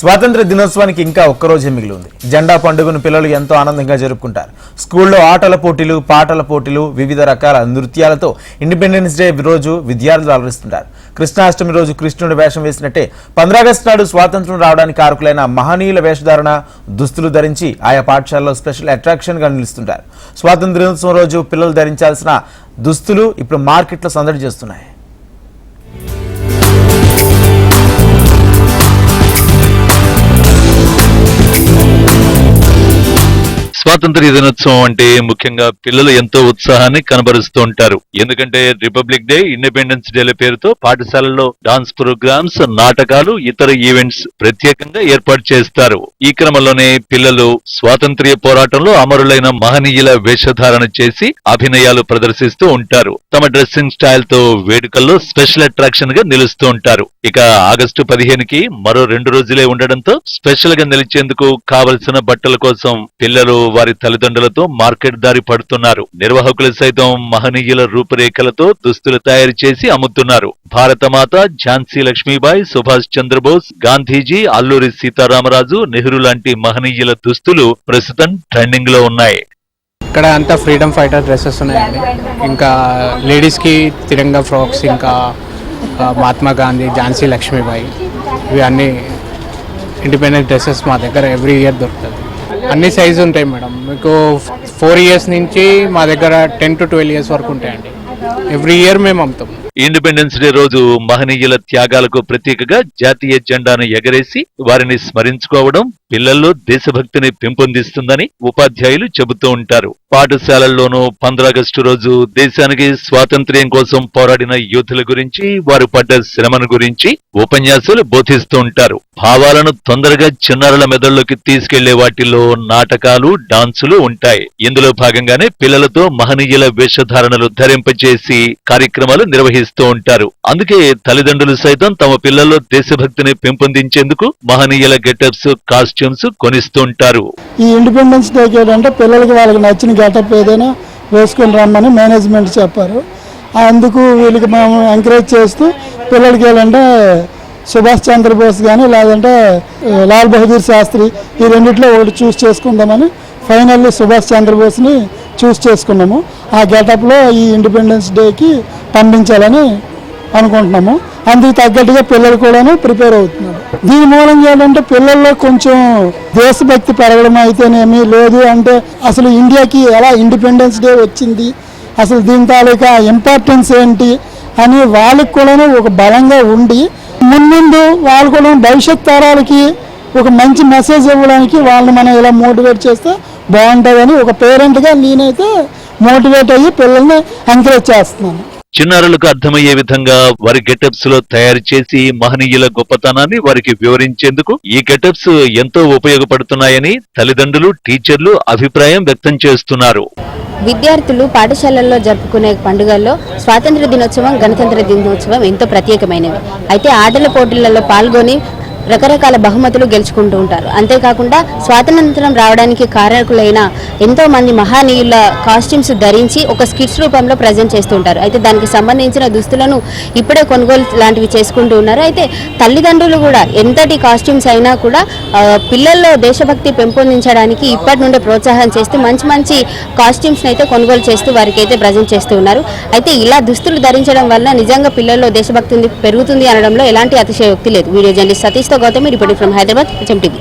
స్వాతంత్ర దినోత్సవానికి ఇంకా ఒక్కరోజే మిగిలి ఉంది జెండా పండుగను పిల్లలు ఎంతో ఆనందంగా జరుపుకుంటారు. స్కూల్లో ఆటల పోటీలు పాటల పోటీలు వివిధ రకాల నృత్యాలతో ఇండిపెండెన్స్ డే రోజు విద్యార్థులు ఆలోచిస్తుంటారు కృష్ణాష్టమి రోజు కృష్ణుడి వేషం వేసినట్టే పంద్రాగస్టు నాడు స్వాతంత్రం రావడానికి కారకులైన మహనీయుల వేషధారణ దుస్తులు ధరించి ఆయా పాఠశాలలో స్పెషల్ అట్రాక్షన్గా నిలుస్తుంటారు. స్వాతంత్ర దినోత్సవం రోజు పిల్లలు ధరించాల్సిన దుస్తులు ఇప్పుడు మార్కెట్లో సందడి చేస్తున్నాయి. స్వాతంత్ర దినోత్సవం అంటే ముఖ్యంగా పిల్లలు ఎంతో ఉత్సాహాన్ని కనబరుస్తూ ఉంటారు. ఎందుకంటే రిపబ్లిక్ డే ఇండిపెండెన్స్ డేల పేరుతో పాఠశాలల్లో డాన్స్ ప్రోగ్రామ్స్ నాటకాలు ఇతర ఈవెంట్స్ ప్రత్యేకంగా ఏర్పాటు చేస్తారు. ఈ క్రమంలోనే పిల్లలు స్వాతంత్ర్య పోరాటంలో అమరులైన మహనీయుల వేషధారణ చేసి అభినయాలు ప్రదర్శిస్తూ ఉంటారు. తమ డ్రెస్సింగ్ స్టైల్తో వేడుకల్లో స్పెషల్ అట్రాక్షన్గా నిలుస్తూ ఉంటారు. ఇక ఆగస్టు పదిహేనుకి మరో రెండు రోజులే ఉండడంతో స్పెషల్గా నిలిచేందుకు కావలసిన బట్టల కోసం పిల్లలు వారి తల్లిదండ్రులతో మార్కెట్ దారి పడుతున్నారు. నిర్వాహకులు సైతం మహనీయుల రూపురేఖలతో దుస్తులు తయారు చేసి అమ్ముతున్నారు. భారతమాత ఝాన్సీ లక్ష్మీబాయి సుభాష్ చంద్రబోస్ గాంధీజీ అల్లూరి సీతారామరాజు నెహ్రూ లాంటి మహనీయుల దుస్తులు ప్రస్తుతం ట్రెండింగ్లో ఉన్నాయి. ఇక్కడ అంతా ఫ్రీడమ్ ఫైటర్ డ్రెస్సెస్ ఉన్నాయండి. ఇంకా లేడీస్కి తిరంగా ఫ్రాక్స్ ఇంకా మహాత్మా గాంధీ ఝాన్సీ లక్ష్మీబాయి ఇవి అన్ని ఇండిపెండెంట్ డ్రెస్సెస్ మా దగ్గర ఎవ్రీ ఇయర్ దొరుకుతుంది అన్ని సైజు ఉంటాయి మేడం. మీకు ఫోర్ ఇయర్స్ నుంచి మా దగ్గర టెన్ టు ట్వెల్వ్ ఇయర్స్ వరకు ఉంటాయండి. ఎవ్రీ ఇయర్ మేము అమ్ముతాం. ఇండిపెండెన్స్ డే రోజు మహనీయుల త్యాగాలకు ప్రతీకగా జాతీయ జెండాను ఎగరేసి వారిని స్మరించుకోవడం పిల్లల్లో దేశభక్తిని పెంపొందిస్తుందని ఉపాధ్యాయులు చెబుతూ ఉంటారు. పాఠశాలల్లోనూ పంద్రాగస్టు రోజు దేశానికి స్వాతంత్ర్యం కోసం పోరాడిన యోధుల గురించి వారు పడ్డ శ్రమను గురించి ఉపన్యాసాలు బోధిస్తూ ఉంటారు. భావాలను తొందరగా చిన్నారుల మెదడులోకి తీసుకెళ్ళే వాటిల్లో నాటకాలు డాన్సులు ఉంటాయి. ఇందులో భాగంగానే పిల్లలతో మహనీయుల వేషధారణలు ధరింపజేసి కార్యక్రమాలు ఇస్తూ ఉంటారు. అందుకే తల్లిదండ్రులు సైతం తమ పిల్లల్లో దేశభక్తిని పెంపొందించేందుకు మహనీయుల గెటప్స్ కాస్ట్యూమ్స్ కొనిస్తుంటారు ఈ ఇండిపెండెన్స్ డేకి ఏంటంటే పిల్లలకి వాళ్ళకి నచ్చిన గెటప్ ఏదైనా వేసుకొని రమ్మని మేనేజ్మెంట్ చెప్పారు. అందుకు వీళ్ళకి మేము ఎంకరేజ్ చేస్తూ పిల్లలకి ఏంటంటే సుభాష్ చంద్రబోస్ కానీ లేదంటే లాల్ బహదూర్ శాస్త్రి ఈ రెండిట్లో ఒకటి చూస్ చేసుకుందామని ఫైనల్లీ సుభాష్ చంద్రబోస్ని చూస్ చేసుకున్నాము. ఆ గెటప్లో ఈ ఇండిపెండెన్స్ డేకి పంపించాలని అనుకుంటున్నాము. అందుకు తగ్గట్టుగా పిల్లలు కూడాను ప్రిపేర్ అవుతున్నారు. దీని మూలంగా ఏంటంటే పిల్లల్లో కొంచెం దేశభక్తి పెరగడం అయితేనేమి లేదు అంటే అసలు ఇండియాకి ఎలా ఇండిపెండెన్స్ డే వచ్చింది అసలు దీని తాలూకా ఇంపార్టెన్స్ ఏంటి అని వాళ్ళకి కూడాను ఒక బలంగా ఉండి ముందు వాళ్ళు కూడా భవిష్యత్ తరాలకి ఒక మంచి మెసేజ్ ఇవ్వడానికి వాళ్ళని మనం ఇలా మోటివేట్ చేస్తే బాగుంటుందని ఒక పేరెంట్గా నేనైతే మోటివేట్ అయ్యి పిల్లల్ని ఎంకరేజ్ చేస్తున్నాను. చిన్నారులకు అర్థమయ్యే విధంగా వారి గెటప్స్లో తయారు చేసి మహనీయుల గొప్పతనాన్ని వారికి వివరించేందుకు ఈ గెటప్స్ ఎంతో ఉపయోగపడుతున్నాయని తల్లిదండ్రులు టీచర్లు అభిప్రాయం వ్యక్తం చేస్తున్నారు. విద్యార్థులు పాఠశాలల్లో జరుపుకునే పండుగల్లో స్వాతంత్ర దినోత్సవం గణతంత్ర దినోత్సవం ఎంతో ప్రత్యేకమైనవి. అయితే ఆటల పోటీలలో పాల్గొని రకరకాల బహుమతులు గెలుచుకుంటూ ఉంటారు. అంతేకాకుండా స్వాతంత్రం రావడానికి కారకులైన ఎంతో మంది మహానీయుల కాస్ట్యూమ్స్ ధరించి ఒక స్కిట్స్ రూపంలో ప్రజెంట్ చేస్తూ ఉంటారు. అయితే దానికి సంబంధించిన దుస్తులను ఇప్పుడే కొనుగోలు లాంటివి చేసుకుంటూ ఉన్నారు. అయితే తల్లిదండ్రులు కూడా ఎంతటి కాస్ట్యూమ్స్ అయినా కూడా పిల్లల్లో దేశభక్తి పెంపొందించడానికి ఇప్పటి నుండే ప్రోత్సాహం చేస్తూ మంచి మంచి కాస్ట్యూమ్స్ని అయితే కొనుగోలు చేస్తూ వారికి అయితే ప్రజెంట్ చేస్తూ ఉన్నారు. అయితే ఇలా దుస్తులు ధరించడం వల్ల నిజంగా పిల్లల్లో దేశభక్తి పెరుగుతుంది అనడంలో ఎలాంటి అతిశయోక్తి లేదు. Video journalist సతీష్తో Gautami reporting from Hyderabad H M TV.